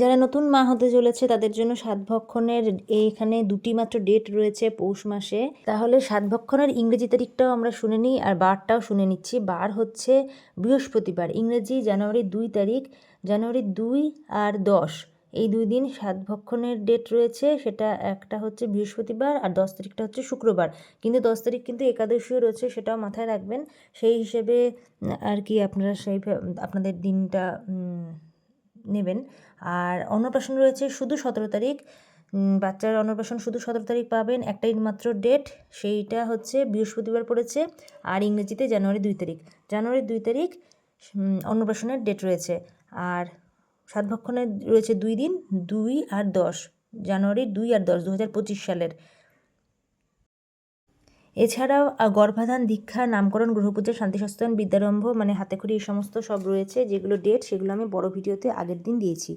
যারা নতুন মা হতে চলেছে, তাদের জন্য সাতভক্ষণের এইখানে দুটি মাত্র ডেট রয়েছে পৌষ মাসে। তাহলে সাতভক্ষণের ইংরেজি তারিখটাও আমরা শুনে নিই আর বারটাও শুনে নিচ্ছি। বার হচ্ছে বৃহস্পতিবার, ইংরেজি জানুয়ারি দুই তারিখ, জানুয়ারি দুই আর দশ। এই দুই দিন সাতভক্ষণের ডেট রয়েছে, সেটা একটা হচ্ছে বৃহস্পতিবার আর দশ তারিখটা হচ্ছে শুক্রবার। কিন্তু দশ তারিখ কিন্তু একাদশীও রয়েছে, সেটাও মাথায় রাখবেন। সেই হিসেবে আর কি আপনারা সেই আপনাদের দিনটা নেবেন। আর অন্নপ্রাশন রয়েছে শুধু সতেরো তারিখ। বাচ্চার অন্নপ্রাশন শুধু সতেরো তারিখ পাবেন। একটাই মাত্র ডেট সেইটা হচ্ছে বৃহস্পতিবার পড়েছে আর ইংরেজিতে জানুয়ারি দুই তারিখ। জানুয়ারি দুই তারিখ অন্নপ্রাশনের ডেট রয়েছে। আর সাতভক্ষণের রয়েছে দুই দিন, দুই আর দশ। জানুয়ারি দুই আর দশ দু হাজার পঁচিশ সালের। এছাড়াও গর্ভাধান দীক্ষা, নামকরণ, গ্রহপূজা শান্তি সস্তায়ন বিদ্যারম্ভ মানে হাতেখড়ি এই সমস্ত সব রয়েছে, যেগুলো ডেট সেগুলো আমি বড় ভিডিওতে আগের দিন দিয়েছি।